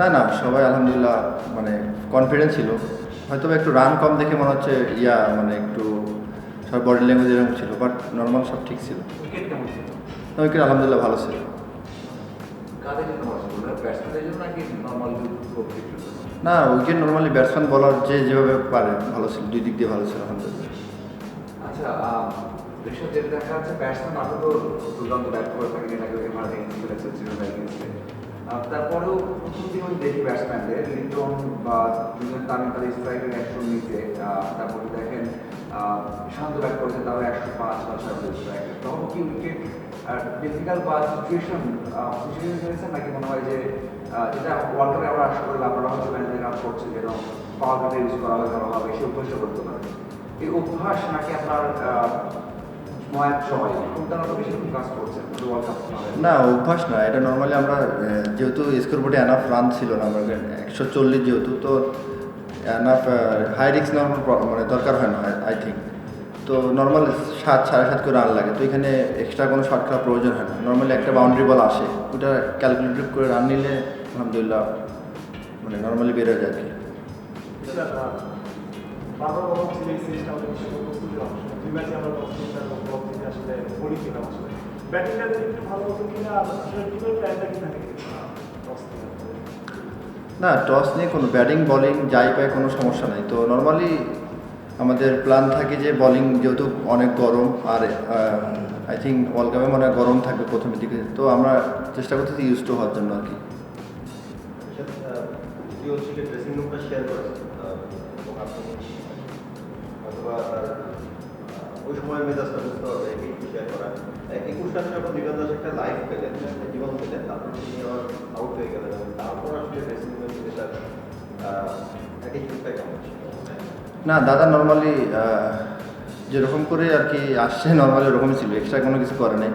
না না সবাই আলহামদুলিল্লাহ মানে কনফিডেন্স ছিল। হয়তো একটু রান কম দেখে মনে হচ্ছে ইয়া মানে একটু সব বডি ল্যাঙ্গুয়েজ এরকম ছিল বাট নর্মাল সব ঠিক ছিল। উইকেট আলহামদুলিল্লাহ ভালো ছিল। নর্মাল না উইকেট নর্মালি ব্যাটসম্যান বলার যে যেভাবে পারে ভালো ছিল দুই দিক দিয়ে ভালো ছিল আলহামদুলিল্লাহ। আচ্ছা দেখা যাচ্ছে ব্যাটসম্যান নাটকও দুর্দান্ত ব্যাট করে থাকেন তারপরেও প্রথম দিন দেখি ব্যাটসম্যানদের লিটন বা দুজন তামিম স্ট্রাইকের একশো নিচে তারপরে দেখেন শান্ত ব্যাট করেছে, তারও একশো পাঁচ বা ছয় স্ট্রাইকের তখন কি উইকেট ডিফিকাল্ট বা সিচুয়েশন সিচুয়েশন হয়েছে নাকি মনে হয় যে যেটা ওয়ার্ল্ড কাপে আমরা আশা করি আপনারা হচ্ছে ম্যানেজার কাজ করছে, যেন পাওয়ার কাটে ইউজ করা হবে করা হবে সে অভ্যাসটা করতে পারে। এই অভ্যাস নাকি আপনার না। অভ্যাস না এটা নর্মালি আমরা যেহেতু স্কোর বোর্ডে এনাফ রান ছিল না আমার একশো চল্লিশ যেহেতু তো এনাফ হাই রিক্স নেওয়ার মানে দরকার হয় না আই থিঙ্ক তো নর্মাল সাত সাড়ে সাত করে রান লাগে তো এখানে এক্সট্রা কোনো শর্ট খেলার প্রয়োজন হয় না। নর্মালি একটা বাউন্ডারি বল আসে ওটা ক্যালকুলেটিভ করে রান নিলে আলহামদুলিল্লাহ মানে নর্মালি বেরোয় যায় আর কি। আসলে বলি কিনা আসলে ব্যাটিংটা একটু ভালো হতো কিনা আসলে প্ল্যানটা কি থাকে না টস নিয়ে কোনো ব্যাটিং বলিং যাই পায় কোনো সমস্যা নাই। তো নর্মালি আমাদের প্ল্যান থাকে যে বলিং যেহেতু অনেক গরম আর আই থিঙ্ক ওয়ার্ল্ড কাপে মনে গরম থাকবে প্রথমের দিকে। তো আমরা চেষ্টা করতেছি ইউজ টু হওয়ার জন্য আর কি। শেয়ার আহ, ওই সময় মেজাজটা বুঝতে হবে একটু শেয়ার করা। একুশ যখন দাস একটা লাইফ পেলেন একটা জীবন পেলেন তারপর তিনি আবার আউট হয়ে গেলেন। তারপর আসলে ড্রেসিং রুমের দিকে তার কেমন না দাদা নর্মালি যেরকম করে আর কি আসছে নর্মালি ওরকমই ছিল। এক্সট্রা কোনো কিছু করে নাই।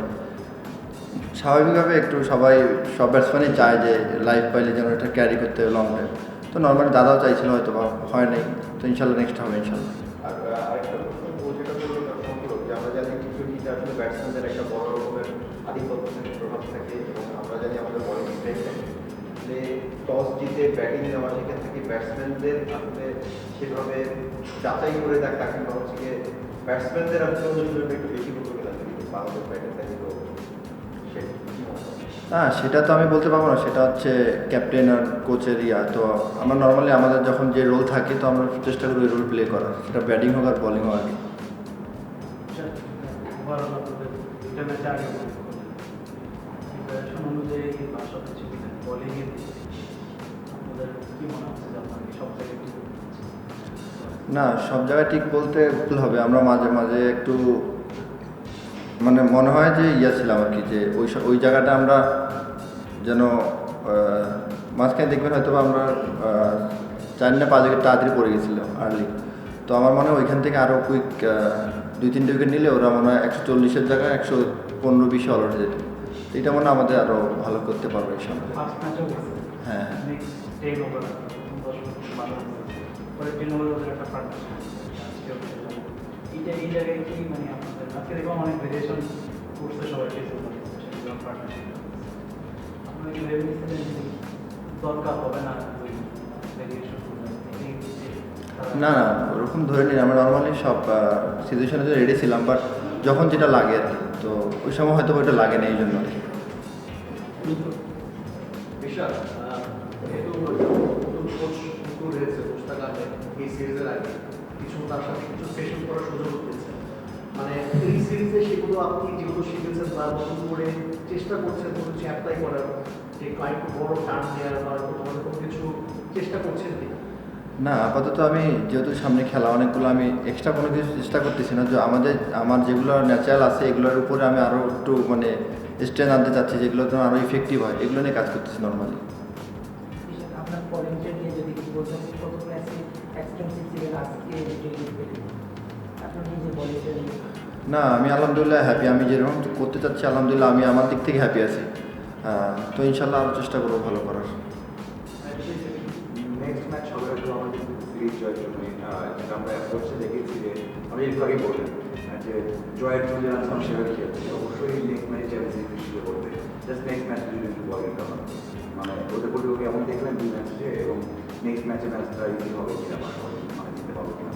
স্বাভাবিকভাবে একটু সবাই সব ব্যাটসম্যানই চায় যে লাইফ পাইলে যেন এটা ক্যারি করতে হবে লং টাইম তো নর্মালি দাদাও চাইছিল হয়তো বা হয় নাই। তো ইনশাল্লাহ নেক্সট হবে ইনশাল্লাহ। আসলে ব্যাটসম্যানদের একটা বড় রকমের আধিপত্য প্রভাব থাকে এবং আমরা জানি আমাদের বলিং স্ট্রাইক থাকে যে টস জিতে ব্যাটিং নেওয়া সেখান থেকে ব্যাটসম্যানদের আসলে সেভাবে যাচাই করে দেখ তাকে হচ্ছে ব্যাটসম্যানদের আসলে একটু বেশি করতে গেলে কিন্তু বাংলাদেশ ব্যাটিং থাকে তো হয়? সেটা তো আমি বলতে পারব না। সেটা হচ্ছে ক্যাপ্টেন আর কোচের ইয়া। তো আমরা নর্মালি আমাদের যখন যে রোল থাকে, তো আমরা চেষ্টা করি রোল প্লে করার। সেটা ব্যাটিং হোক আর বলিং হোক আর কি। আগে অনুযায়ী আপনাদের মনে হচ্ছে যে সব জায়গায়? না, সব জায়গায় ঠিক বলতে ভুল হবে আমরা মাঝে মাঝে একটু মানে মনে হয় যে ইয়া ছিলাম আর কি, যে ওই ওই জায়গাটা আমরা যেন মাঝখানে দেখবেন হয়তো আমরা চার না পাঁচ উইকেট তাড়াতাড়ি পড়ে গেছিলাম আর্লি তো আমার মনে হয় ওইখান থেকে আরও কুইক দুই তিনটে উইকেট নিলে ওরা মনে হয় একশো চল্লিশের জায়গায় একশো পনেরো বিশে অলরেডি যেত। তো এটা মনে আমাদের আরও ভালো করতে পারবে এই সময়। হ্যাঁ দরকার হবে না না না, ওরকম ধরে নিন, আমরা নর্মালি সব সিচুয়েশনে তো রেডি ছিলাম বাট যখন যেটা লাগে আর কি, তো ওই সময় হয়তো ওইটা লাগে না এই জন্য আর কি কিছু তার সাথে কিছু মানে সিরিজে সেগুলো আপনি যেগুলো শিখেছেন বা নতুন করে চেষ্টা করছেন, কোনো কিছু করার, যে কয়েকটু বড় টার্ন দেওয়ার কোনো কিছু চেষ্টা করছেন না আপাতত আমি যেহেতু সামনে খেলা অনেকগুলো আমি এক্সট্রা কোনো কিছু চেষ্টা করতেছি না যে আমাদের আমার যেগুলো ন্যাচারাল আছে এগুলোর উপরে আমি আরও একটু মানে স্ট্রেন আনতে চাচ্ছি যেগুলো যেন আরও ইফেক্টিভ হয় এগুলো নিয়ে কাজ করতেছি নর্মালি না আমি আলহামদুলিল্লাহ হ্যাপি আমি যেরকম করতে চাচ্ছি আলহামদুলিল্লাহ আমি আমার দিক থেকে হ্যাপি আছি। তো ইনশাল্লাহ আরও চেষ্টা করব ভালো করার। জয়ের যেটা আমরা অ্যাপ্রোচে দেখেছি যে আমি একটু আগে বললেন যে জয়ের জন্য যে সেভাবে খেলছে অবশ্যই নেক্সট ম্যাচ চ্যালেঞ্জ হিসেবে করবে। জাস্ট নেক্সট ম্যাচ যদি একটু বলেন তখন মানে ওদের প্রতি ওকে এমন দেখলেন দুই ম্যাচে এবং নেক্সট ম্যাচে ম্যাচটা ইজি হবে কিনা বা মানে জিততে পারব কিনা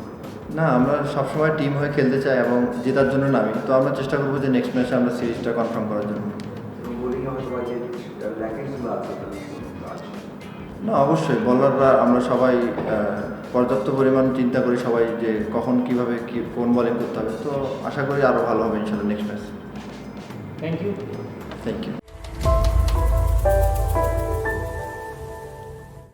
না আমরা সবসময় টিম হয়ে খেলতে চাই এবং জেতার জন্য নামি। তো আমরা চেষ্টা করব যে নেক্সট ম্যাচে আমরা সিরিজটা কনফার্ম করার জন্য। না অবশ্যই। বলাররা আমরা সবাই পর্যাপ্ত পরিমাণ চিন্তা করি সবাই যে কখন কীভাবে কি কোন বলিং করতে হবে। তো আশা করি আরও ভালো হবে ইনশাল্লাহ next match thank you thank you